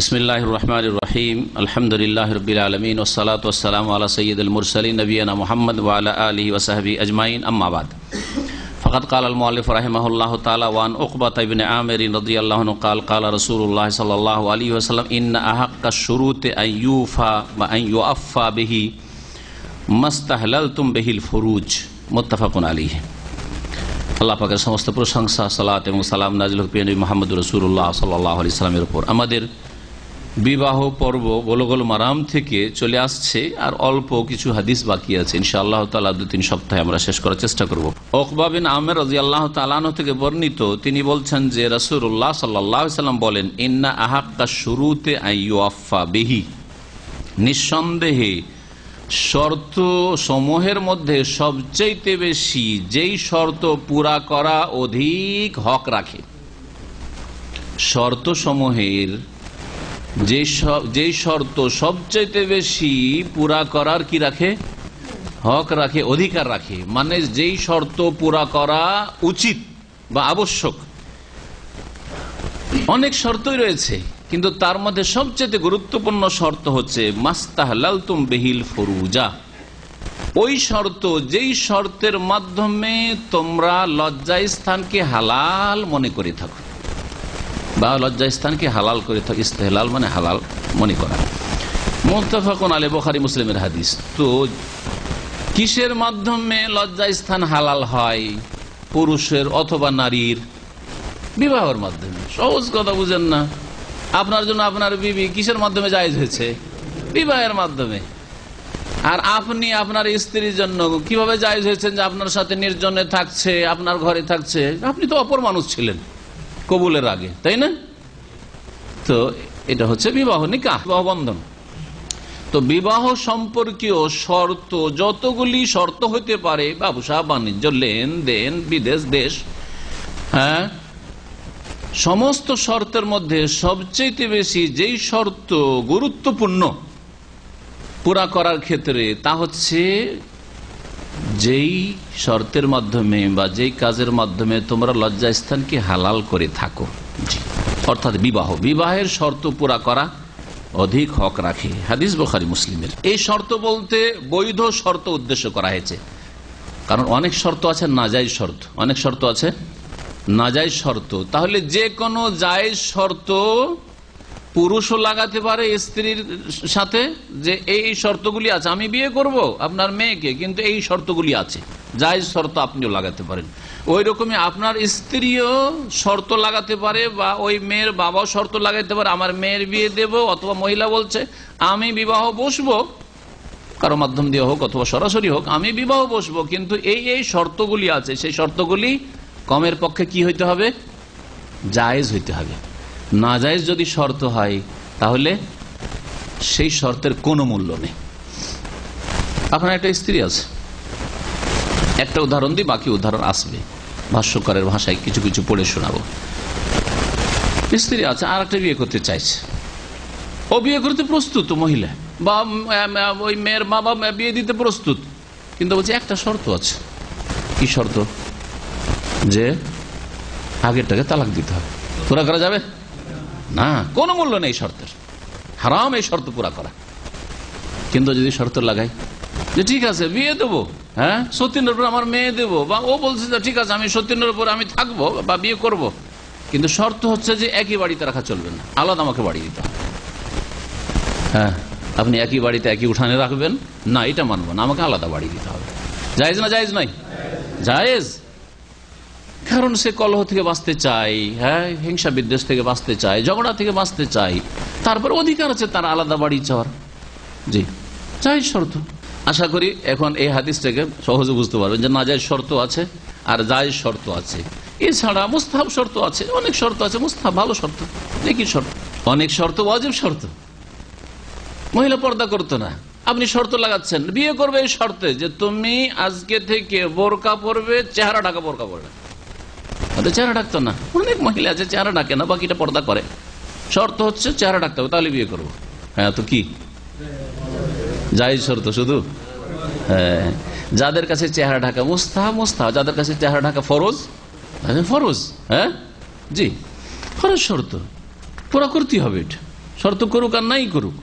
বিসমিল্লাহ রহমান রহিম আলহামদুলিল্লাহ রবিল আলমিন ওসালাত ওসালাম আলা সৈয়দ المرسلين নবীনা মোহাম্মদ ওয়ালা আলী ওসাহাবি আজমাইন আম্মাবাদ فقد قال المؤلف رحمه الله تعالى وعن عقبة بن عامر رضي الله عنه قال قال رسول الله صلى الله عليه وسلم إن أحق الشروط أن يوفى وأن يوفى به ما استهللتم به الفروج متفق عليه আল্লাহ পাকের সমস্ত প্রশংসা সালাত এবং সালাম নাজিল হুপিয়ানী মোহাম্মদ রসুল্লাহ সাল্লাহ আলি সাল্লামের উপর আমাদের বিবাহ পর্ব গোলগোল মারাম থেকে চলে আসছে আর অল্প কিছু হাদিস বাকি আছে। ইনশাআল্লাহ তালা দু তিন সপ্তাহে আমরা শেষ করার চেষ্টা করব। ওকবাবিন আমের রাজি আল্লাহ তালানো থেকে বর্ণিত তিনি বলছেন যে রসুল্লাহ সাল্লাহ সাল্লাম বলেন, ইন্না আহাক্কা শুরুতে আইয়ুআফা বেহি। নিঃসন্দেহে শর্ত সমূহের মধ্যে সবচেয়ে বেশি যেই শর্ত পুরা করা অধিক হক রাখে। শর্ত সমূহের যে শর্ত সবচাইতে বেশি পুরা করার কি রাখে? হক রাখে, অধিকার রাখে। মানে যেই শর্ত পুরা করা উচিত বা আবশ্যক। অনেক শর্তই রয়েছে, কিন্তু তার মধ্যে সবচেয়ে গুরুত্বপূর্ণ শর্ত হচ্ছে মাস্তাহলাল তুম বেহিল ফরুজা। ওই শর্ত, যেই শর্তের মাধ্যমে তোমরা লজ্জা স্থানকে হালাল মনে করে থাকো। বা লজ্জা স্থানকে হালাল করে থাকো ইস্তেহলাল মানে হালাল মনে করা। মোস্তফাকুন আলী বখারি মুসলিমের হাদিস। তো কিসের মাধ্যমে লজ্জা স্থান হালাল হয়? পুরুষের অথবা নারীর? বিবাহের মাধ্যমে। সহজ কথা বুঝেন না। আপনার জন্য আপনার বিবি কিসের মাধ্যমে জায়জ হয়েছে? বিবাহের মাধ্যমে। আর আপনি আপনার স্ত্রীর জন্য কীভাবে জায়জ হয়েছেন যে আপনার সাথে নির্জনে থাকছে, আপনার ঘরে থাকছে? আপনি তো অপর মানুষ ছিলেন। কবুলের আগে, তাই না? তো এটা হচ্ছে বিবাহ নিকাহ, বিবাহ বন্ধন। তো বিবাহ সম্পর্কীয় শর্ত যতগুলি শর্ত হইতে পারে ব্যবসা বাণিজ্য, লেনদেন, বিদেশ, দেশ হ্যাঁ? সমস্ত শর্তের মধ্যে সবচেয়ে বেশি যেই শর্ত গুরুত্বপূর্ণ পুরা করার ক্ষেত্রে, তা হচ্ছে যেই শর্তের মাধ্যমে বা যেই কাজের মাধ্যমে তোমরা লজ্জা স্থানকে হালাল করে থাকো। অর্থাৎ বিবাহ। বিবাহের শর্ত পুরা করা অধিক হক রাখে। হাদিস বখারি, মুসলিমের। এই শর্ত বলতে বৈধ শর্ত উদ্দেশ্য করা হয়েছে। কারণ অনেক শর্ত আছে, নাজাইজ শর্ত। অনেক শর্ত আছে, নাজাইজ শর্ত। তাহলে যে কোনো জায়েজ শর্ত পুরুষও লাগাতে পারে স্ত্রীর সাথে যে এই শর্তগুলি আছে, আমি বিয়ে করব আপনার মেয়েকে, কিন্তু এই শর্তগুলি আছে। জায়েজ শর্ত আপনিও লাগাতে পারেন। ওই রকমই আপনার স্ত্রীও শর্ত লাগাতে পারে বা ওই মেয়ের বাবাও শর্ত লাগাতে পারে, আমার মেয়ের বিয়ে দেব অথবা মহিলা বলছে, আমি বিবাহ বসবো, কারও মাধ্যম দিয়ে হোক অথবা সরাসরি হোক, আমি বিবাহ বসবো, কিন্তু এই এই শর্তগুলি আছে। সেই শর্তগুলি কমের পক্ষে কি হইতে হবে? জায়েজ হইতে হবে। না জায়েজ যদি শর্ত হয়, তাহলে সেই শর্তের কোনো মূল্য নেই। আপনার একটা স্ত্রী আছে। একটা উদাহরণ দিই, বাকি উদাহরণ আসবে। ভাষ্যকরের ভাষায় কিছু কিছু পড়ে শোনাবো। স্ত্রী আছে আর একটা বিয়ে করতে চাইছে। ও বিয়ে করতে প্রস্তুত মহিলা। বা ওই মেয়ের মা বাবা বিয়ে দিতে প্রস্তুত। কিন্তু বলছে, একটা শর্ত আছে। কি শর্ত? যে আগেরটাকে তালাক দিতে হবে। পুরা করা যাবে? না। কোনো মূল্য নেই শর্তের। হারাম এই শর্ত পুরা করা। কিন্তু যদি শর্ত লাগাই, যে ঠিক আছে, বিয়ে দেবো হ্যাঁ? সতীনের উপর আমার মেয়ে দেবো, বা ও বলছে যে ঠিক আছে, আমি সতীনের উপর আমি থাকব বা বিয়ে করব। কিন্তু শর্ত হচ্ছে যে একই বাড়িতে রাখা চলবে না। আলাদা আমাকে বাড়ি দিতে হবে। হ্যাঁ? আপনি একই বাড়িতে একই উঠানে রাখবেন? না, এটা মানবো না। আমাকে আলাদা বাড়ি দিতে হবে। জায়েজ না জায়েজ নয়? জায়েজ। কারণ সে কলহ থেকে বাঁচতে চাই হ্যাঁ হিংসা বিদ্বেষ থেকে বাঁচতে চায়, ঝগড়া থেকে বাঁচতে চাই তারপর অধিকার আছে তার আলাদা বাড়ি চাওয়ার। জি চাই শর্ত। আশা করি এখন এই হাদিসটাকে সহজে বুঝতে পারবেন যে না যায় শর্ত আছে আর যায় শর্ত আছে। এছাড়া মুস্তাব শর্ত আছে, অনেক শর্ত আছে মুস্তাব ভালো শর্ত দেখি শর্ত। অনেক শর্ত অজীব শর্ত। মহিলা পর্দা করতো না, আপনি শর্ত লাগাচ্ছেন, বিয়ে করবে এই শর্তে যে তুমি আজকে থেকে বোরকা পরবে চেহারা ঢাকা বোরকা পরবে। হয়তো চেহারা ডাকতো না অনেক মহিলা আছে চেহারা ডাকে না বাকিটা পর্দা করে শর্ত হচ্ছে চেহারা ডাকতে হবে তাহলে বিয়ে করব হ্যাঁ তো কি যাই শর্ত শুধু হ্যাঁ যাদের কাছে চেহারা ঢাকা মুস্তাহ মুস্তাহ যাদের কাছে চেহারা ঢাকা ফরজ ফরজ হ্যাঁ জি ফরজ শর্ত পুরা করতে হবে শর্ত করুক আর নাই করুক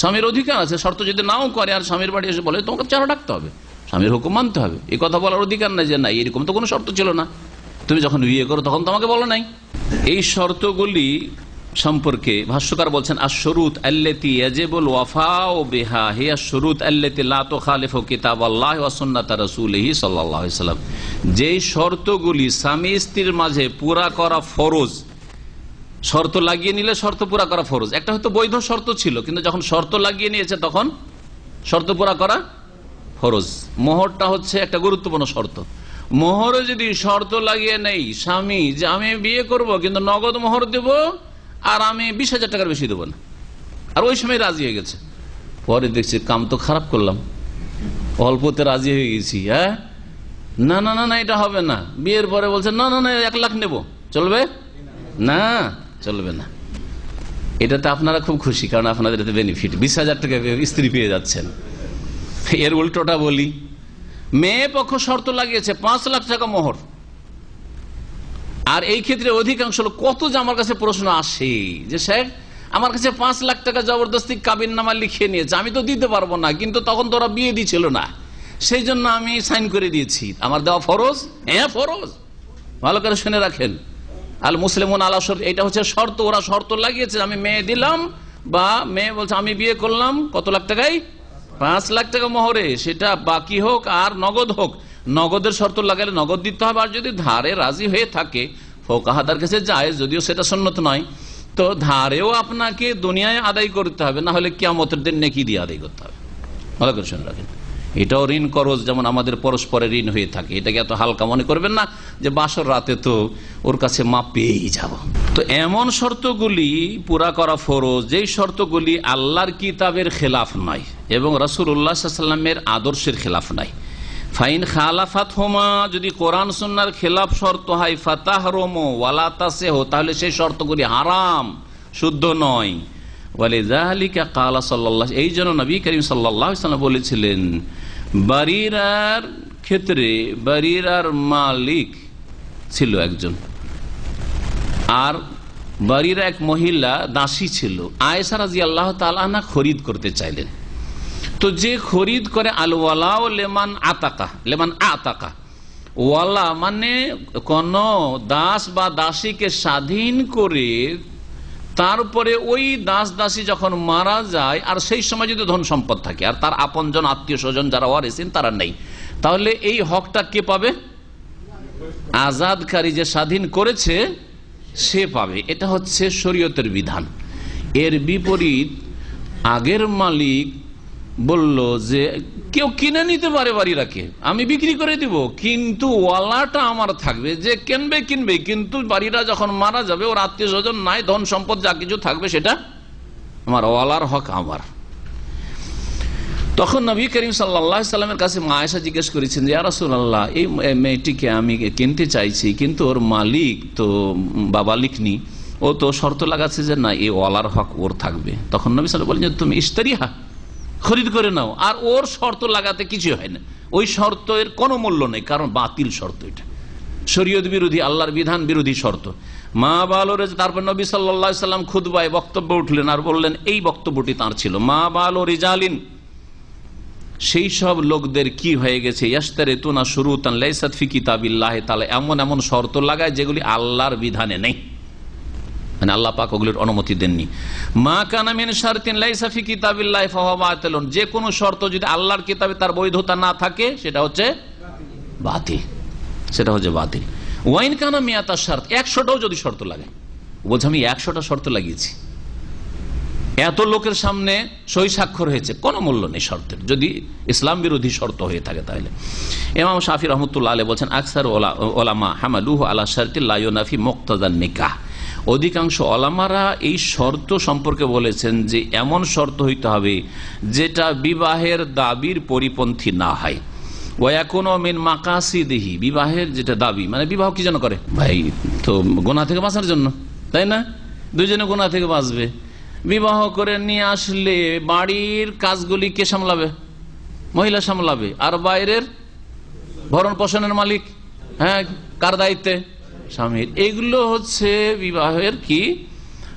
স্বামীর অধিকার আছে. শর্ত যদি নাও করে আর স্বামীর বাড়ি এসে বলে, তোমাকে চেহারা ডাকতে হবে। স্বামীর হুকুম মানতে হবে। এই কথা বলার অধিকার নাই যে, নাই, এরকম তো কোনো শর্ত ছিল না। তুমি যখন বিয়ে করো, তখন তোমাকে বলো নাই। এই শর্তগুলি সম্পর্কে ভাষ্যকার বলছেন আশরুত আল্লেতি ইয়াজিবুল ওয়াফা ও বিহা হে আশরুত আল্লেতি লা তুখালিফু কিতাব আল্লাহ ওয়া সুন্নাত সাল্লাম যেই শর্তগুলি স্বামী স্ত্রীর মাঝে পুরা করা ফরজ, শর্ত লাগিয়ে নিলে শর্ত পুরা করা ফরজ। একটা হয়তো বৈধ শর্ত ছিল, কিন্তু যখন শর্ত লাগিয়ে নিয়েছে, তখন শর্ত পুরা করা ফরজ। মোহরটা হচ্ছে একটা গুরুত্বপূর্ণ শর্ত। মোহরে যদি শর্ত লাগিয়ে নেই, স্বামী, যে আমি বিয়ে করব, কিন্তু নগদ মোহর দেব, আর আমি বিশ হাজার টাকার বেশি দেবো না। আর ওই সময় রাজি হয়ে গেছে। পরে দেখছি কাম তো খারাপ করলাম। অল্পতে রাজি হয়ে গেছি হ্যাঁ? না না না না, এটা হবে না। বিয়ের পরে বলছে, না না না, এক লাখ নেব। চলবে? না চলবে না। এটাতে আপনারা খুব খুশি, কারণ আপনাদের এতে বেনিফিট বিশ হাজার টাকা স্ত্রী পেয়ে যাচ্ছেন। এর উল্টোটা বলি। মেয়ে পক্ষ শর্ত লাগিয়েছে, পাঁচ লাখ টাকা মোহর। আর এই ক্ষেত্রে অধিকাংশ লোক, কত যে আমার কাছে প্রশ্ন আসে, যে স্যার, আমার কাছে পাঁচ লাখ টাকা জবরদস্তি কাবিন নামা লিখিয়ে নিয়েছে, আমি তো দিতে পারব না, কিন্তু তখন তো ওরা বিয়ে দিছিল না। সেই জন্য আমি সাইন করে দিয়েছি। আমার দেওয়া ফরজ? হ্যাঁ ফরজ। ভালো করে শুনে রাখেন। আল মুসলিমন আলা শর্ত এটা হচ্ছে শর্ত, ওরা শর্ত লাগিয়েছে, আমি মেয়ে দিলাম, বা মেয়ে বলছে, আমি বিয়ে করলাম, কত লাখ টাকায়? পাঁচ লাখ টাকা মোহরে, সেটা বাকি হোক আর নগদ হোক। নগদের শর্ত লাগালে নগদ দিতে হবে, আর যদি ধারে রাজি হয়ে থাকে, ফোকাহাদার কাছে যায়, যদিও সেটা সন্ন্যত নয়, তো ধারেও আপনাকে দুনিয়ায় আদায় করতে হবে, না হলে কিয়ামতের দিন নেকি দিয়ে আদায় করতে হবে। ভালো করে শুনে রাখেন। এটাও ঋণ করজ, যেমন আমাদের পরস্পরের ঋণ হয়ে থাকে। এটাকে এত হালকা মনে করবেন না যে বাসর রাতে তো ওর কাছে মাপ পেয়েই যাব। তো এমন শর্তগুলি পুরা করা ফরজ, যেই শর্তগুলি আল্লাহর কিতাবের খেলাফ নয়। এবং রসুল্লাহ সাল্লামের আদর্শের খেলাফ নাই। ফাইন খালাফাত হোমা যদি কোরআন সন্ন্যার খেলাফ শর্ত হয় ফাতাহ রোমো ওয়ালাতাসে হো তাহলে সেই শর্তগুলি হারাম, শুদ্ধ নয়। বলে জাহালিকা কালা সাল্লাহ এই জন্য নবী করিম সাল্লাহ বলেছিলেন বাড়িরার ক্ষেত্রে বাড়িরার মালিক ছিল একজন। আর বাড়ির এক মহিলা দাসী ছিল। আয়েসা রাজি আল্লাহ তালা খরিদ করতে চাইলেন। তো যে খরিদ করে আল ওয়ালা ও লেমান আতাকা লেমান আতাকা। ওয়ালা মানে কোন দাস বা দাসীকে স্বাধীন করে তারপরে ওই দাস দাসী যখন মারা যায়, আর সেই সময় যদি ধন সম্পদ থাকে, আর তার আপনজন, আত্মীয় স্বজন যারা ওয়ারেছেন তারা নেই। তাহলে এই হকটা কে পাবে? আজাদকারী যে স্বাধীন করেছে, সে পাবে। এটা হচ্ছে শরীয়তের বিধান। এর বিপরীত আগের মালিক বলল যে, কেউ কিনে নিতে পারে বাড়িরাকে আমি বিক্রি করে দিব। কিন্তু ওয়ালাটা আমার থাকবে, যে কিনবে কিনবে। কিন্তু বাড়িটা যখন মারা যাবে, ওর আত্মীয় স্বজন নাই, ধন সম্পদ যা কিছু থাকবে সেটা আমার ওয়ালার হক আমার। তখন নবী করিম সাল্লা সাল্লামের কাছে মা আয়সা জিজ্ঞেস করেছেন যে আল্লাহ এই মেয়েটিকে আমি কিনতে চাইছি, কিন্তু ওর মালিক তো বাবা লিখনি ও তো শর্ত লাগাচ্ছে যে, না, এই ওয়ালার হক ওর থাকবে। তখন নবী সাল্লাহ বলেন যে, তুমি ইস্তারিহা খরিদ করে নাও, আর ওর শর্ত লাগাতে কিছু হয় না। ওই শর্তের কোনো মূল্য নেই, কারণ বাতিল শর্ত এটা। শরীয়ত বিরোধী, আল্লাহর বিধান বিরোধী শর্ত। মা বালোরে তারপর নবী সাল্লা সাল্লাম খুদবায় বক্তব্য উঠলেন আর বললেন, এই বক্তব্যটি তার ছিল। মা বালো রিজালিন। সেই সব লোকদের কি হয়ে গেছে? শুরু তান এমন এমন শর্ত লাগায় যেগুলি আল্লাহর বিধানে নেই। মানে আল্লাহ পাক ওগুলোর অনুমতি দেননি। মা কানামিন শারতিন লাইসাফি কিতাবিল্লাহ ফাওয়াবাতিলুন যে কোনো শর্ত যদি আল্লাহর কিতাবে তার বৈধতা না থাকে, সেটা হচ্ছে বাতিল। সেটা হচ্ছে বাতিল। ওয়াইন কানা মিয়াতা শর্ত, একশোটাও যদি শর্ত লাগে। বলছে, আমি একশোটা শর্ত লাগিয়েছি। এত লোকের সামনে সই স্বাক্ষর হয়েছে, কোনো মূল্য নেই শর্তের। যদি ইসলাম বিরোধী শর্ত হয়ে থাকে তাহলে। এমাম শাফি রহমতুল্লাহ আলী বলছেন, আকসার ওলামা হামালুহ আলা শারতিল্লাফি মুক্তাদার নিকাহ। অধিকাংশ অলামারা এই শর্ত সম্পর্কে বলেছেন যে এমন শর্ত হইতে হবে যেটা বিবাহের দাবির পরিপন্থী না হয়। ওয়াকুন মিন মাকাসিদিহি, বিবাহের যেটা দাবি মানে বিবাহ কি যেন করে? ভাই, তো গোনা থেকে বাঁচার জন্য, তাই না? দুজনে গোনা থেকে বাঁচবে। বিবাহ করে নিয়ে আসলে বাড়ির কাজগুলি কে সামলাবে? মহিলা সামলাবে। আর বাইরের ভরণ পোষণের মালিক? হ্যাঁ কার দায়িত্বে? স্বামীর। এগুলো হচ্ছে বিবাহের কি?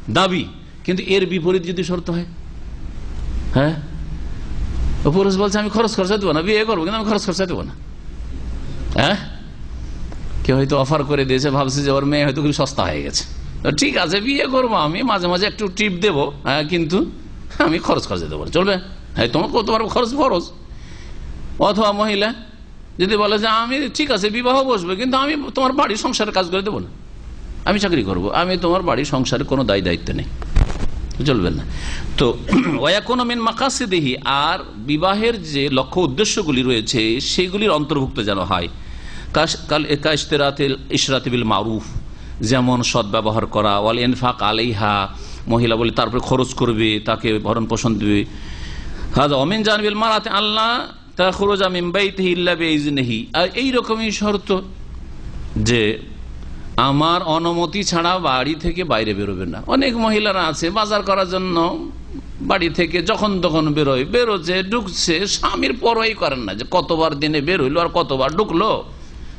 দাবি। কিন্তু এর বিপরীত যদি শর্ত হয়? হ্যাঁ? পুরুষ বলছে, আমি খরচ খরচা দেবো না, বিয়ে করব, কিন্তু আমি খরচ খরচা দেবো না। হ্যাঁ? কেউ হয়তো অফার করে দিয়েছে, ভাবছে যে ওর মেয়ে হয়তো খুব সস্তা হয়ে গেছে। ঠিক আছে, বিয়ে করব আমি, মাঝে মাঝে একটু টিপ দেবো হ্যাঁ কিন্তু আমি খরচ খরচা দেবো। চলবে? হ্যাঁ তোমার করতে পারব খরচ খরচ অথবা মহিলা যদি বলে যে আমি ঠিক আছে, বিবাহ বসবে, কিন্তু আমি তোমার বাড়ির সংসারের কাজ করে দেবো না। আমি চাকরি করব, আমি তোমার বাড়ির সংসারে কোনো দায় দায়িত্ব নেই। চলবে না। তো ওয়াকুন মিন মাকাসিদিহি, আর বিবাহের যে লক্ষ্য উদ্দেশ্যগুলি রয়েছে সেগুলির অন্তর্ভুক্ত যেন হয়। কাল- কাশতেরাতিল ইশরাতিবিল মারুফ, যেমন সদ্ব্যবহার করা, ওয়াল ইনফাক আলাইহা, মহিলা বলে তারপরে খরচ করবে, তাকে ভরণ পোষণ দেবে হাজা অমিন জানবিল মারাতে আল্লাহ এইরকমই শর্ত যে আমার অনুমতি ছাড়া বাড়ি থেকে বাইরে বেরোবে না। অনেক মহিলারা আছে, বাজার করার জন্য বাড়ি থেকে যখন তখন বেরোয়। বেরোচ্ছে, ঢুকছে, স্বামীর পরোয়াই করেন না যে কতবার দিনে বের হইল আর কতবার ঢুকলো।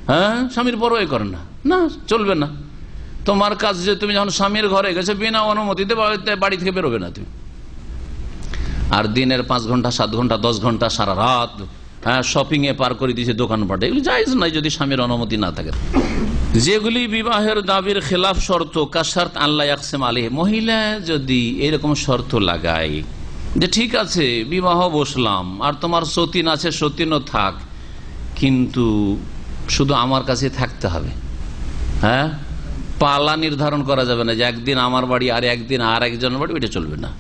হ্যাঁ স্বামীর পরোয়াই করেন না। না, চলবে না। তোমার কাজ যে তুমি যখন স্বামীর ঘরে গেছো, বিনা অনুমতিতে বাড়ি থেকে বেরোবে না তুমি। আর দিনের পাঁচ ঘণ্টা, সাত ঘণ্টা, দশ ঘণ্টা, সারা রাত হ্যাঁ শপিং এ পার করে দিয়েছে দোকানপাটে এগুলি জায়জ নাই যদি স্বামীর অনুমতি না থাকে। যেগুলি বিবাহের দাবির খেলাফ শর্ত, কাশার্ত আল্লাহ আকসেম আলী মহিলা যদি এরকম শর্ত লাগায় যে ঠিক আছে, বিবাহ বসলাম, আর তোমার সতীন আছে, সতীনও থাক, কিন্তু শুধু আমার কাছে থাকতে হবে। হ্যাঁ? পালা নির্ধারণ করা যাবে না যে একদিন আমার বাড়ি আর একদিন আর একজনের বাড়ি, এটা চলবে না।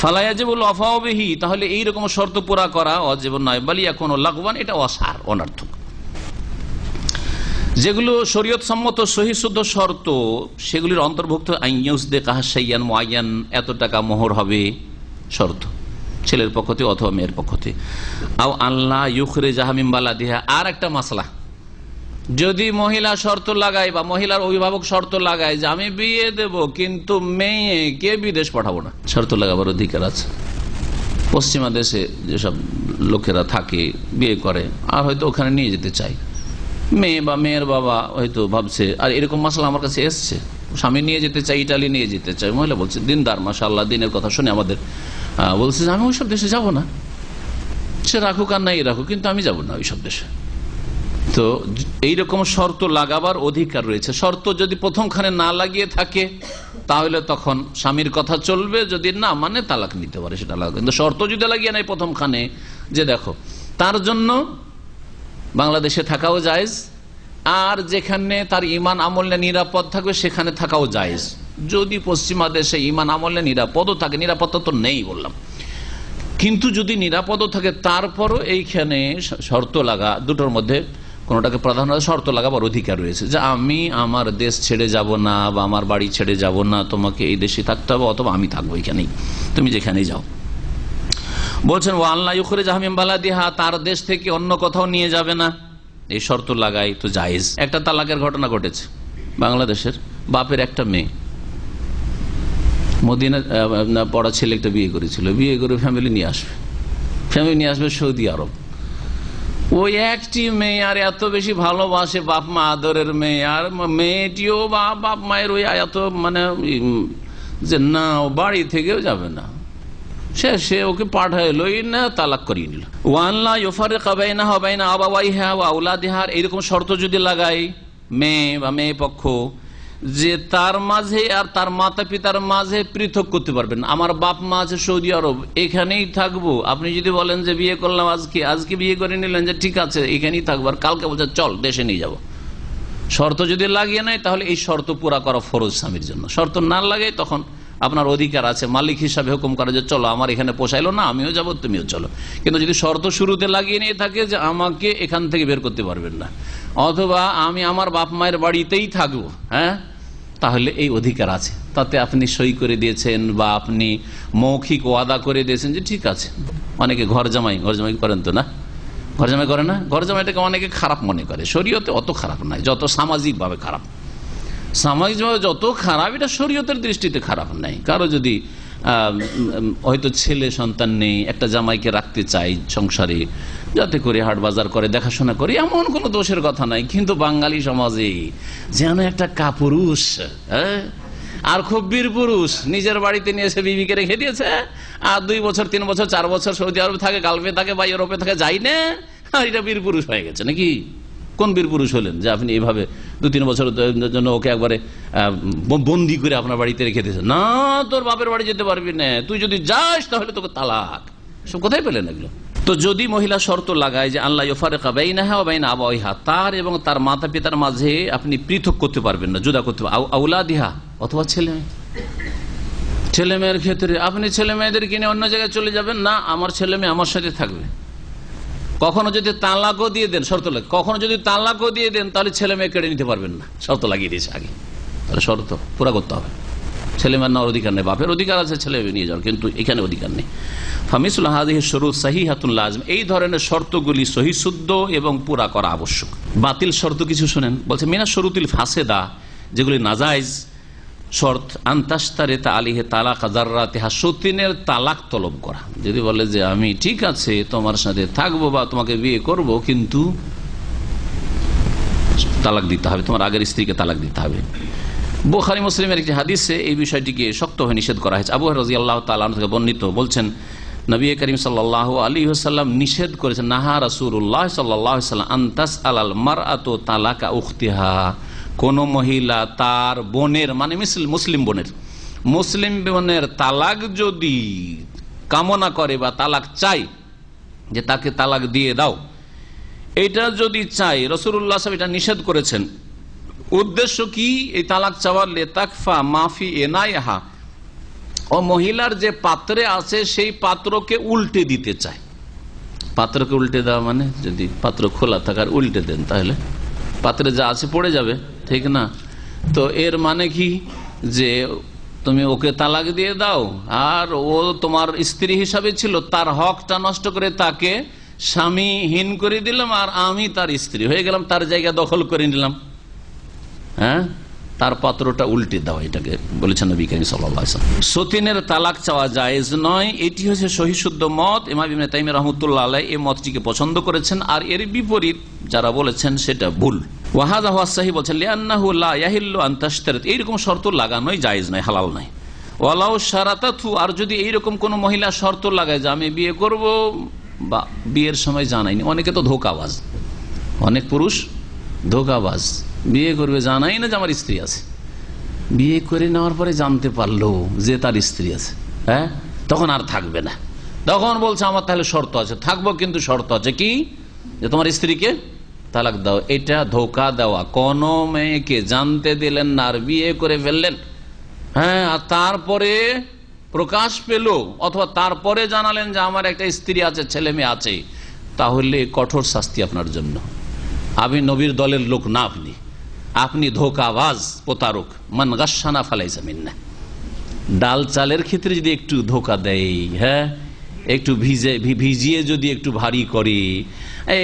ফালাইয়াজেবুল অফাওবেহি তাহলে এইরকম শর্ত পুরা করা অজীবন নয়। বালিয়া কোনো লাগবান এটা অসার, অনার্থক। যেগুলো শরীয়ত সম্মত সহিশুদ্ধ শর্ত, সেগুলির অন্তর্ভুক্ত আইয়ুসদে কাহাসাইয়ান মোয়াইয়ান এত টাকা মোহর হবে শর্ত। ছেলের পক্ষ থেকে অথবা মেয়ের পক্ষ থেকে। আও আল্লাহ ইউখরে জাহামিম বালা দিহা আর একটা মাসলা। যদি মহিলা শর্ত লাগায় বা মহিলার অভিভাবক শর্ত লাগায় যে আমি বিয়ে দেব, কিন্তু মেয়েকে বিদেশ পাঠাবো না। শর্ত লাগাবার অধিকার আছে। পশ্চিমা দেশে যেসব লোকেরা থাকে, বিয়ে করে, আর হয়তো ওখানে নিয়ে যেতে চায়। মেয়ে বা মেয়ের বাবা হয়তো ভাবছে, আর এরকম মশলা আমার কাছে এসছে। স্বামী নিয়ে যেতে চাই ইটালি নিয়ে যেতে চাই মহিলা বলছে দিন দিনদার মাসাল্লাহ দিনের কথা শুনে আমাদের বলছে যে আমি ওইসব দেশে যাব না। সে রাখুক আর নাই রাখুক, কিন্তু আমি যাব না ওইসব দেশে। তো এইরকম শর্ত লাগাবার অধিকার রয়েছে। শর্ত যদি প্রথমখানে না লাগিয়ে থাকে, তাহলে তখন স্বামীর কথা চলবে, যদি না মানে তালাক নিতে পারে সেটা লাগবে। কিন্তু শর্ত যদি লাগিয়ে নেয় প্রথমখানে, যে দেখো, তার জন্য বাংলাদেশে থাকাও জায়েজ, আর যেখানে তার ইমান আমলে নিরাপদ থাকবে, সেখানে থাকাও জায়েজ। যদি পশ্চিমা দেশে ইমান আমলে নিরাপদও থাকে, নিরাপত্তা তো নেই বললাম। কিন্তু যদি নিরাপদও থাকে, তারপরও এইখানে শর্ত লাগা, দুটোর মধ্যে কোনোটাকে প্রাধান্য শর্ত লাগাবার অধিকার রয়েছে যে আমি আমার দেশ ছেড়ে যাব না বা আমার বাড়ি ছেড়ে যাব না, তোমাকে এই দেশে থাকতে হবে অথবা আমি থাকব এখানেই। তুমি যেখানেই যাও। বলছেন ও আল্লাহ ইউখরে জাহামিম বালা দিহা তার দেশ থেকে অন্য কোথাও নিয়ে যাবে না। এই শর্ত লাগাই তো জায়েজ। একটা তালাকের ঘটনা ঘটেছে বাংলাদেশের। বাপের একটা মেয়ে। মদিনা পড়া ছেলে একটা বিয়ে করেছিল। বিয়ে করে ফ্যামিলি নিয়ে আসবে। ফ্যামিলি নিয়ে আসবে সৌদি আরব। ওই একটি মেয়ে আর এত বেশি ভালোবাসে বাপ মা আদরের মেয়ে, আর মেয়েটিও বা বাপ মায়ের ওই এত মানে যে না, ও বাড়ি থেকেও যাবে না। সে সে ওকে পাঠাইলো না তালাক করিয়ে নিল। ওয়ানলা ইফারে কাবাই না হবাই না আবাবাই হ্যাঁ আউলাদিহার এইরকম শর্ত যদি লাগাই, মেয়ে বা মেয়ে পক্ষ যে তার মাঝে আর তার মাতা পিতার মাঝে পৃথক করতে পারবেন। আমার বাপ মা আছে সৌদি আরব, এখানেই থাকব। আপনি যদি বলেন যে বিয়ে করলাম আজকে আজকে বিয়ে করে নিলেন যে ঠিক আছে, এখানেই থাকব। আর কালকে বলছে, চল, দেশে নিয়ে যাব। শর্ত যদি লাগিয়ে নেয়, তাহলে এই শর্ত পুরা করা ফরজ স্বামীর জন্য। শর্ত না লাগে তখন আপনার অধিকার আছে। মালিক হিসাবে হুকুম করে যে, চলো, আমার এখানে পোষাইলো না, আমিও যাব, তুমিও চলো। কিন্তু যদি শর্ত শুরুতে লাগিয়ে নিয়ে থাকে যে, আমাকে এখান থেকে বের করতে পারবেন না। অথবা, আমি আমার বাপ মায়ের বাড়িতেই থাকব। হ্যাঁ? তাহলে এই অধিকার আছে। তাতে আপনি সই করে দিয়েছেন বা আপনি মৌখিক ওয়াদা করে দিয়েছেন যে ঠিক আছে। অনেকে ঘর জামাই ঘর জামাই করেন তো না? ঘর জামাই করে না? ঘর জামাইটাকে অনেকে খারাপ মনে করে। শরীয়তে অত খারাপ নয় যত সামাজিকভাবে খারাপ। সামাজিকভাবে যত খারাপ, এটা শরীয়তের দৃষ্টিতে খারাপ নাই। কারও যদি হয়তো ছেলে সন্তান নেই, একটা জামাইকে রাখতে চাই সংসারে যাতে করে হাট বাজার করে, দেখাশোনা করে, এমন কোনো দোষের কথা নাই। কিন্তু বাঙালি সমাজে যেন একটা কাপুরুষ হ্যাঁ? আর খুব বীর পুরুষ, নিজের বাড়িতে নিয়ে এসে বিবিকে রেখে দিয়েছে, আর দুই বছর, তিন বছর, চার বছর সৌদি আরবে থাকে, গালফে থাকে, বা ইউরোপে থাকে, যাই না, আর এটা বীর পুরুষ হয়ে গেছে নাকি? কোন বীর পুরুষ হলেন যে আপনি এইভাবে দু, তিন বছর জন্য ওকে একবারে বন্দি করে আপনার বাড়িতে রেখে দিয়েছেন? না, তোর বাপের বাড়ি যেতে পারবি না। তুই যদি যাস, তাহলে তোকে তালাক। সব কোথায় পেলেন এগুলো? তো যদি মহিলা শর্ত লাগায় যে আল্লাহ ইফারেকা তার এবং তার মাতা পিতার মাঝে আপনি পৃথক করতে পারবেন না, জুদা করতে আউলা দিহা অথবা ছেলে ছেলে মেয়ের ক্ষেত্রে আপনি ছেলে মেয়েদের কিনে অন্য জায়গায় চলে যাবেন? না, আমার ছেলে মেয়ে আমার সাথে থাকবে। কখনো যদি তালাকও দিয়ে দেন, শর্ত লাগে। কখনো যদি তালাকও দিয়ে দেন, তাহলে ছেলে মেয়ে কেড়ে নিতে পারবেন না। শর্ত লাগিয়ে দিয়েছে আগে। তাহলে শর্ত পুরা করতে হবে। ছেলে মেয়ের নেওয়ার অধিকার নেই, বাপের অধিকার আছে, ছেলে নিয়ে যাওয়ার কিন্তু এখানে অধিকার নেই। ফামিসুল হাদিহ সরু সাহি হাতুল্লা আজম এই ধরনের শর্তগুলি সহি শুদ্ধ এবং পুরা করা আবশ্যক। বাতিল শর্ত কিছু শোনেন, বলছে, মিনা শরুতিল ফাসেদা, যেগুলি নাজাইজ শর্ত আন্তাস্তারে তা আলিহে তালাক হাজাররা তেহা সতীনের তালাক তলব করা। যদি বলে যে আমি ঠিক আছে, তোমার সাথে থাকব বা তোমাকে বিয়ে করব, কিন্তু তালাক দিতে হবে, তোমার আগের স্ত্রীকে তালাক দিতে হবে। বোখারি মুসলিমের একটি হাদিসে এই বিষয়টিকে শক্তভাবে নিষেধ করা হয়েছে। আবু রাজি আল্লাহ তালা থেকে বর্ণিত বলছেন, নবী করিম সাল্লাহ আলী সাল্লাম নিষেধ করেছেন, নাহা রাসুল্লাহ সাল্লাম আন্তাস আলাল মার আতো তালাকা উখতিহা। কোন মহিলা তার বোনের মানে মুসলিম বোনের মুসলিম বোনের তালাক যদি কামনা করে বা তালাক চাই যে তাকে তালাক দিয়ে দাও, এটা যদি চাই রসুল্লাহ সাহেব এটা নিষেধ করেছেন। উদ্দেশ্য কি? এই তালাক চাওয়ার লেতাকফা, মাফি এনাইহা ও মহিলার যে পাত্রে আছে, সেই পাত্রকে উল্টে দিতে চায়। পাত্রকে উল্টে দেওয়া মানে যদি পাত্র খোলা থাকার উল্টে দেন, তাহলে পাত্রে যা আছে পড়ে যাবে, ঠিক না? তো এর মানে কি? যে তুমি ওকে তালাক দিয়ে দাও, আর ও তোমার স্ত্রী হিসাবে ছিল, তার হকটা নষ্ট করে তাকে স্বামীহীন করে দিলাম, আর আমি তার স্ত্রী হয়ে গেলাম, তার জায়গা দখল করে নিলাম। হ্যাঁ? তার পাত্রটা উল্টে দেওয়া এটাকে বলেছেন নবী করিম সাল্লাম সতীনের তালাক চাওয়া জায়েজ নয়, এটি হচ্ছে সহিশুদ্ধ মত। ইমাম তাইমিয়া রহমতুল্লাহ আলাই এই মতটিকে পছন্দ করেছেন, আর এর বিপরীত যারা বলেছেন সেটা ভুল। এইরকম শর্ত জায়েজ নয় নয়। আর যদি এইরকম কোন মহিলা শর্ত লাগায় যে আমি বিয়ে করব, বা বিয়ের সময় জানাইনি, অনেকে তো অনেক পুরুষ ধোকাবাজ। বিয়ে করবে, জানাই না যে আমার স্ত্রী আছে। বিয়ে করে নেওয়ার পরে জানতে পারল যে তার স্ত্রী আছে। হ্যাঁ? তখন আর থাকবে না। তখন বলছে, আমার তাহলে শর্ত আছে। থাকব, কিন্তু শর্ত আছে কি? যে তোমার স্ত্রীকে তালাক দাও। এটা ধোকা দেওয়া। কোন মেয়েকে জানতে দিলেন না আর বিয়ে করে ফেললেন। হ্যাঁ আর তারপরে প্রকাশ পেল অথবা তারপরে জানালেন যে আমার একটা স্ত্রী আছে, ছেলে মেয়ে আছে। তাহলে কঠোর শাস্তি আপনার জন্য। আপনি নবীর দলের লোক না আপনি। আপনি ধোকাবাজ প্রতারক। মান গাসানা ফালাইজামিন না ডাল চালের ক্ষেত্রে যদি একটু ধোকা দেয় হ্যাঁ? একটু ভিজে ভিজিয়ে যদি একটু ভারী করে,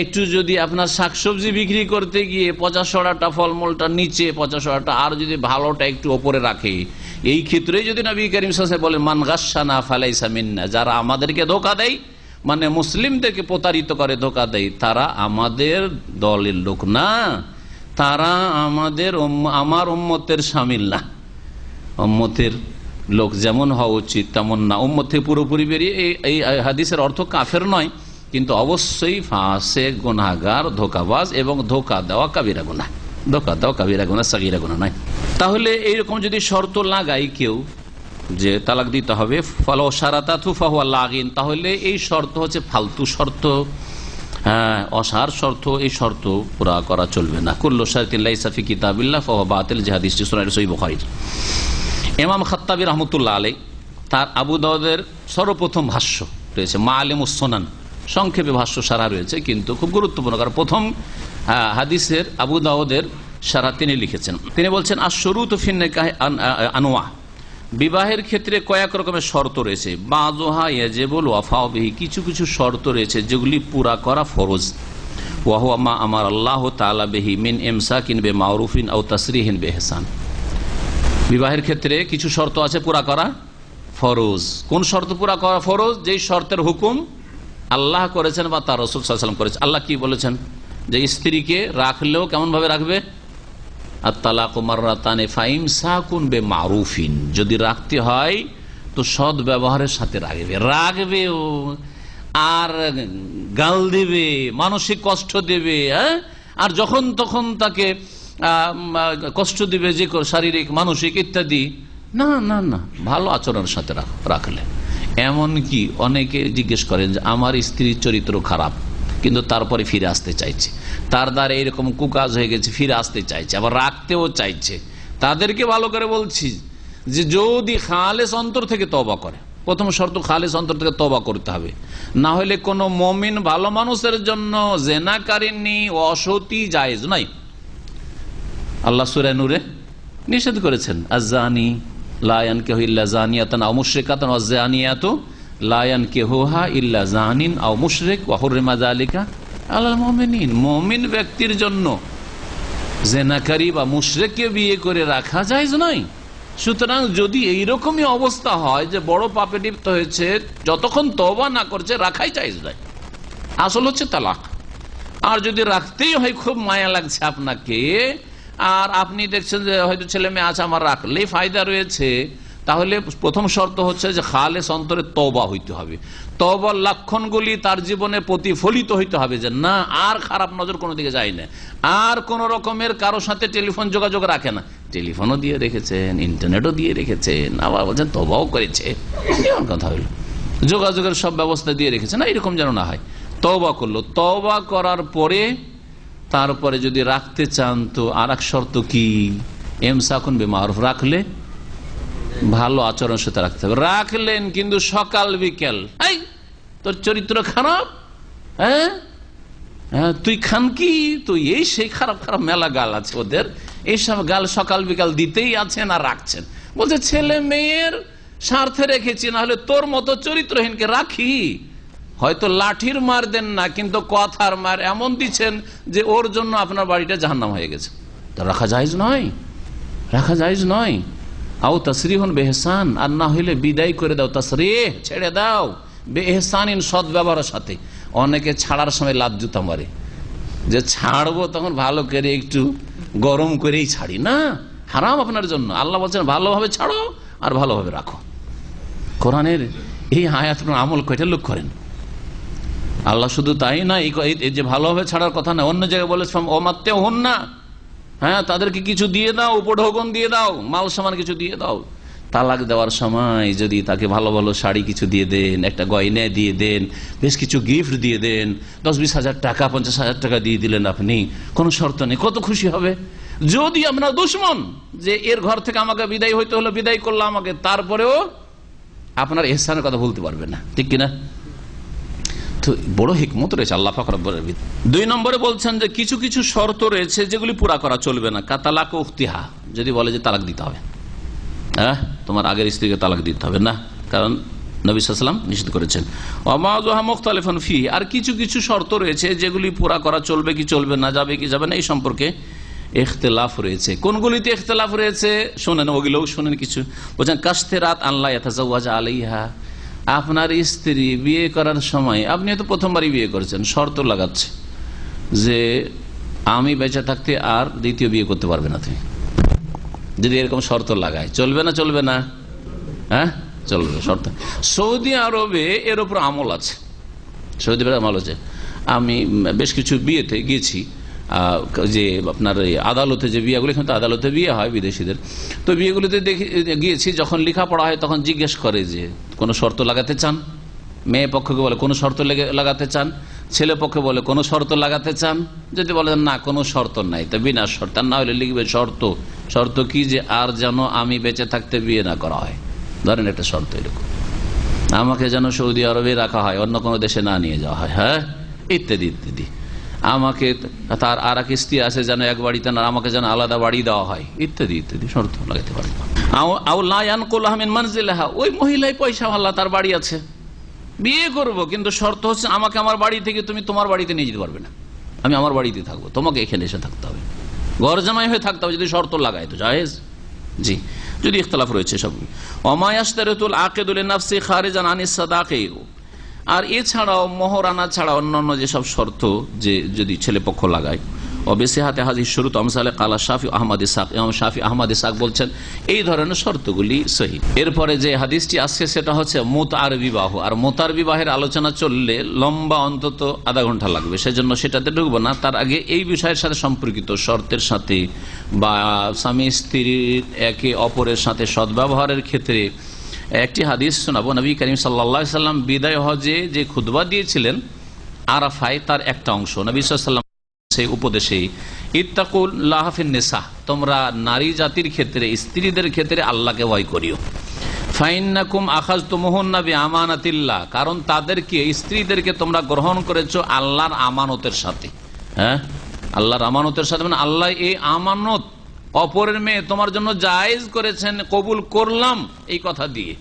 একটু যদি আপনার শাকসবজি বিক্রি করতে গিয়ে পচা সড়াটা ফলমূলটা নিচে পচা সড়াটা আর যদি ভালোটা একটু ওপরে রাখে, এই ক্ষেত্রে যদি নবী করিম সাহেব বলে মান গাসানা ফালাইসামিন্না যারা আমাদেরকে ধোকা দেয় মানে মুসলিমদেরকে প্রতারিত করে, ধোকা দেয়। তারা আমাদের দলের লোক না। তারা আমাদের আমার উম্মতের সামিল না। উম্মতের লোক যেমন হওয়া উচিত, তেমন না। উম্মত থেকে পুরোপুরি বেরিয়ে এই- হাদিসের অর্থ কাফের নয়, কিন্তু অবশ্যই ফাঁসে গুনাগার ধোকাবাজ এবং ধোকা দেওয়া কাবিরা গুনা ধোকা দেওয়া কাবিরা গুনা সাগিরা গুনা নয়। তাহলে এইরকম যদি শর্ত লাগাই কেউ যে তালাক দিতে হবে। ফল সারাতা থুফাহুয়া লাগিন। তাহলে এই শর্ত হচ্ছে ফালতু শর্ত। হ্যাঁ অসার শর্ত, এই শর্ত পুরা করা চলবে না। কুল্লো সারতিল্লাহি কিতাবিল্লাহ ফহ বাতিল বখারির। এমাম খাত্তাবি রহমতুল্লাহ আলী তার আবু দাউদের সর্বপ্রথম ভাষ্য রয়েছে মা আলিম উসনান সংক্ষেপে ভাষ্য সারা রয়েছে, কিন্তু খুব গুরুত্বপূর্ণ, কারণ প্রথম হাদিসের আবু দাউদের সারা তিনি লিখেছেন। তিনি বলছেন আর শুরু তো ফিন্নে আনোয়া। বিবাহের ক্ষেত্রে কয়েক রকমের শর্ত রয়েছে। বাজোহা এজেবল ওয়াফাওবিহি কিছু কিছু শর্ত রয়েছে যেগুলি পুরা করা ফরজ। ওয়াহুয়া মা আমার আল্লাহ তালা বেহি মিন এমসা কিনবে মাউরুফিন আউ তাসরিহিন বেহসান। বিবাহের ক্ষেত্রে কিছু শর্ত আছে পুরা করা ফরজ। কোন শর্ত পুরা করা ফরজ? যেই শর্তের হুকুম আল্লাহ করেছেন বা তার রসুল করেছেন। আল্লাহ কি বলেছেন? যে স্ত্রীকে রাখলেও কেমন ভাবে রাখবে? আর বে মারুফিন যদি রাখতে হয়, তো সৎ ব্যবহারের সাথে রাখবে। রাখবে ও, আর গাল দেবে, মানসিক কষ্ট দেবে হ্যাঁ? আর যখন তখন তাকে কষ্ট দিবে, যে শারীরিক, মানসিক ইত্যাদি, না না না, ভালো আচরণের সাথে রাখ- রাখলে। এমন কি অনেকে জিজ্ঞেস করেন যে, আমার স্ত্রীর চরিত্র খারাপ। কিন্তু তারপরে ফিরে আসতে চাইছে। তার দ্বারা এরকম কুকাজ হয়ে গেছে, ফিরে আসতে চাইছে, আবার রাখতেও চাইছে। তাদেরকে ভালো করে বলছি যে যদি খালেস অন্তর থেকে তবা করে, প্রথম শর্ত খালেস অন্তর থেকে তবা করতে হবে। না হলে কোনো মমিন ভালো মানুষের জন্য জেনাকারিনী অসতি জায়েজ নাই। আল্লাহ সুরে নূরে নিষেধ করেছেন আজানি লায়ান কেহ ইল্লা জানিয়াতান আও মুশরিকাতান আজানিয়াত লায়ান কেহা ইল্লা জানিন আও মুশরিক ওয়া হুররিমা যালিকা আলাল মুমিনিন মুমিন ব্যক্তির জন্য জেনাকারী বা মুশরেককে বিয়ে করে রাখা যায় নয়। সুতরাং যদি এইরকমই অবস্থা হয় যে বড় পাপে লিপ্ত হয়েছে, যতক্ষণ তবা না করছে, রাখাই চাই যায় আসল হচ্ছে তালাক। আর যদি রাখতেই হয়, খুব মায়া লাগছে আপনাকে। আর আপনি দেখছেন যে হয়তো ছেলে মেয়ে আছে, আমার রাখলেই ফায়দা রয়েছে। তাহলে প্রথম শর্ত হচ্ছে যে খালেস অন্তরে তবা হইতে হবে। তবার লক্ষণগুলি তার জীবনে প্রতিফলিত হইতে হবে যে না, আর খারাপ নজর কোনো দিকে যায় না। আর কোন রকমের কারোর সাথে টেলিফোন যোগাযোগ রাখে না। টেলিফোনও দিয়ে রেখেছেন, ইন্টারনেটও দিয়ে রেখেছেন, আবার বলছেন তবাও করেছে। কথা হইল যোগাযোগের সব ব্যবস্থা দিয়ে রেখেছে না, এরকম যেন না হয়। তবা করল। তবা করার পরে তারপরে যদি রাখতে চান তো আর এক শর্ত কি? এম সাকুন বেমারফ রাখলে ভালো আচরণ সাথে রাখতে হবে। রাখলেন কিন্তু সকাল বিকেল। এই তোর চরিত্র খারাপ? হ্যাঁ? হ্যাঁ, তুই খান কি? তুই এই সেই খারাপ খারাপ মেলা গাল আছে ওদের। এইসব গাল সকাল বিকাল দিতেই আছেন আর রাখছেন। বলছে ছেলে মেয়ের স্বার্থে রেখেছি না হলে তোর মতো চরিত্রহীনকে রাখি। হয়তো লাঠির মার দেন না কিন্তু কথার মার এমন দিচ্ছেন যে ওর জন্য আপনার বাড়িটা জাহান্নাম হয়ে গেছে। তা রাখা যাইজ নয়? রাখা যাইজ নয়? আও তসরিহন বেহসান, আর না হইলে বিদায় করে দাও তসরি ছেড়ে দাও। বেহসান ইন সৎ ব্যবহারের সাথে। অনেকে ছাড়ার সময় লাভ জুতা মারে। যে ছাড়বো তখন ভালো করে একটু গরম করেই ছাড়ি, না? হারাম আপনার জন্য। আল্লাহ বলছেন, ভালোভাবে ছাড়ো আর ভালোভাবে রাখো। কোরআনের এই আয়াত আমল কয়টা লোক করেন। আল্লাহ শুধু তাই না, এই যে ভালোভাবে ছাড়ার কথা না, অন্য জায়গায় বলে অমাত্য হন না হ্যাঁ তাদেরকে কিছু দিয়ে দাও, উপঢৌকন দিয়ে দাও, মাল সামান কিছু দিয়ে দাও। তালাক দেওয়ার সময় যদি তাকে ভালো ভালো শাড়ি কিছু দিয়ে দেন, একটা গয়না দিয়ে দেন, বেশ কিছু গিফট দিয়ে দেন দশ বিশ হাজার টাকা, পঞ্চাশ হাজার টাকা দিয়ে দিলেন আপনি, কোনো শর্ত নেই, কত খুশি হবে? যদি আপনার দুশ্মন যে এর ঘর থেকে আমাকে বিদায় হইতে হলো বিদায় করল আমাকে, তারপরেও আপনার এহসানের কথা বলতে পারবে না, ঠিক কিনা? তো বড় হিকমত রয়েছে, আল্লাহ ফাকরাবের দুই নম্বরে বলছেন যে কিছু কিছু শর্ত রয়েছে যেগুলি পুরা করা চলবে না। কাতালাক উক্তিহা যদি বলে যে তালাক দিতে হবে। হ্যাঁ? তোমার আগের স্ত্রীকে তালাক দিতে হবে না, কারণ নবী সাল্লাম নিষেধ করেছেন। অমাজহা মুখতালিফান ফি আর কিছু কিছু শর্ত রয়েছে যেগুলি পুরা করা চলবে কি চলবে না, যাবে কি যাবে না, এই সম্পর্কে এখতেলাফ রয়েছে। কোনগুলিতে এখতেলাফ রয়েছে? শোনেন, ওগুলোও শোনেন কিছু। বলছেন কাস্তে রাত আল্লাহ আলাইহা। আপনার স্ত্রী বিয়ে করার সময়, আপনি তো প্রথমবারই বিয়ে করেছেন, শর্ত লাগাচ্ছে যে আমি বেঁচে থাকতে আর দ্বিতীয় বিয়ে করতে পারবে না তুমি। যদি এরকম শর্ত লাগায়, চলবে না চলবে না? হ্যাঁ? চলবে, শর্ত। সৌদি আরবে এর উপর আমল আছে। সৌদি আরবে আমল আছে। আমি বেশ কিছু বিয়েতে গিয়েছি যে আপনার আদালতে যে বিয়েগুলি, এখানে তো আদালতে বিয়ে হয় বিদেশিদের। তো বিয়েগুলিতে দেখি, গিয়েছি, যখন লেখাপড়া হয় তখন জিজ্ঞেস করে যে, কোনো শর্ত লাগাতে চান? মেয়ে পক্ষকে বলে, কোনো শর্ত লেগে- লাগাতে চান? ছেলে পক্ষে বলে, কোনো শর্ত লাগাতে চান? যদি বলে, না, কোনো শর্ত নাই। তা বিনা শর্ত না হলে লিখবে শর্ত। শর্ত কি যে, আর যেন আমি বেঁচে থাকতে বিয়ে না করা হয়? ধরেন একটা শর্ত এরকম। আমাকে যেন সৌদি আরবে রাখা হয়, অন্য কোনো দেশে না নিয়ে যাওয়া হয় হ্যাঁ? ইত্যাদি ইত্যাদি। আমাকে তার আর এক আছে যেন এক বাড়িতে না, আমাকে যেন আলাদা বাড়ি দেওয়া হয়। ইত্যাদি ইত্যাদি শর্ত লাগাতে পারে। ওই মহিলাই পয়সা আল্লাহ তার বাড়ি আছে। বিয়ে করব, কিন্তু শর্ত হচ্ছে আমাকে আমার বাড়ি থেকে তুমি তোমার বাড়িতে নিয়ে যেতে পারবে না। আমি আমার বাড়িতে থাকব, তোমাকে এখানে এসে থাকতে হবে। ঘর জামাই হয়ে থাকতে হবে, যদি শর্ত লাগায় তো জাহেজ জি, যদি ইখতলাফ রয়েছে সব। অমায়াস্তারেতুল আকেদুল নাফসি খারেজান আনিস সাদাকে আর এছাড়াও মহরানা ছাড়া অন্যান্য যেসব শর্ত যে যদি ছেলে পক্ষ লাগায় অবেসে হাতে হাজির শুরু তমসালে কালা শাফি আহমদ ইসাক, ইমাম শাফি আহমদ ইসাক বলছেন, এই ধরনের শর্তগুলি সহি। এরপরে যে হাদিসটি আসছে সেটা হচ্ছে মোতার বিবাহ। আর মোতার বিবাহের আলোচনা চললে লম্বা অন্তত আধা ঘণ্টা লাগবে, সেজন্য সেটাতে ঢুকবো না। তার আগে এই বিষয়ের সাথে সম্পর্কিত শর্তের সাথে বা স্বামী স্ত্রীর একে অপরের সাথে সদ্ব্যবহারের ক্ষেত্রে একটি হাদিস শোনাবো। নবী করিম সাল্লা সাল্লাম বিদায় হজে যে খুদবা দিয়েছিলেন, আরাফায় তার একটা অংশ। নবী সাল্লাম সেই উপদেশে ইত্তাকুল লাহাফিন তোমরা নারী জাতির ক্ষেত্রে, স্ত্রীদের ক্ষেত্রে আল্লাহকে ভয় করিও। ফাইন্নাকুম আখাজ তুমোহন্নাবি আমানাতিল্লাহ কারণ তাদেরকে, স্ত্রীদেরকে তোমরা গ্রহণ করেছ আল্লাহর আমানতের সাথে। হ্যাঁ? আল্লাহর আমানতের সাথে মানে আল্লাহ এই আমানত অপরের মেয়ে তোমার জন্য জায়েজ করেছেন, কবুল করলাম, এই কথা দিয়ে।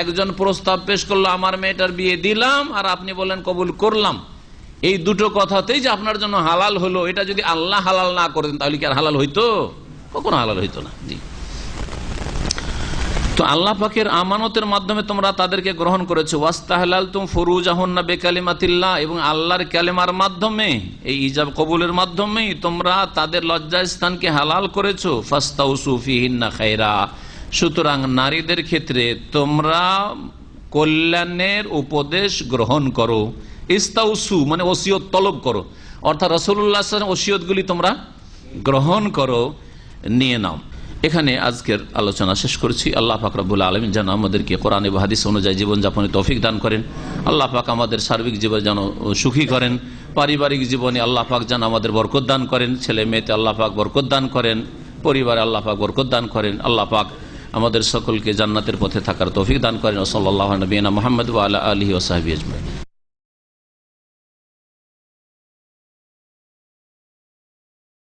একজন প্রস্তাব পেশ করল, আমার মেয়েটার বিয়ে দিলাম আর আপনি বলেন কবুল করলাম। এই দুটো কথাতেই যে আপনার জন্য হালাল হলো, এটা যদি আল্লাহ হালাল না করেন তাহলে কি আর হালাল হইতো? কখনো হালাল হইতো না, জি। তো আল্লাহ পাকের আমানতের মাধ্যমে তোমরা তাদেরকে গ্রহণ করেছ। ওয়াস্তাহলাল তুম ফরুজাহন্না বেকালিমাতিল্লাহ, এবং আল্লাহর ক্যালেমার মাধ্যমে, এই ইজাব কবুলের মাধ্যমেই তোমরা তাদের লজ্জা স্থানকে হালাল করেছ। ফাস্তাউসুফিহিন্না খাইরা সুতরাং নারীদের ক্ষেত্রে তোমরা কল্যাণের উপদেশ গ্রহণ করো। ইস্তাউসু মানে ওসিয়ত তলব করো। অর্থাৎ রসুল্লাহ ওসিয়তগুলি তোমরা গ্রহণ করো। নিয়ে নাও। এখানে আজকের আলোচনা শেষ করছি। আল্লাহ পাক রব্বুল আলমিন যেন আমাদেরকে কোরআন হাদিস অনুযায়ী জীবনযাপনে তৌফিক দান করেন। আল্লাহ পাক আমাদের সার্বিক জীবন যেন সুখী করেন। পারিবারিক জীবনে আল্লাহ পাক যেন আমাদের বরকত দান করেন। ছেলে মেয়েতে আল্লাহ পাক বরকত দান করেন। পরিবারে আল্লাহ পাক বরকত দান করেন। আল্লাহ পাক আমাদের সকলকে জান্নাতের পথে থাকার তৌফিক দান করেন। ও সাল্লাহ নবীনা মোহাম্মদ আল্লাহ আলহি ওসাহাবি আজমাই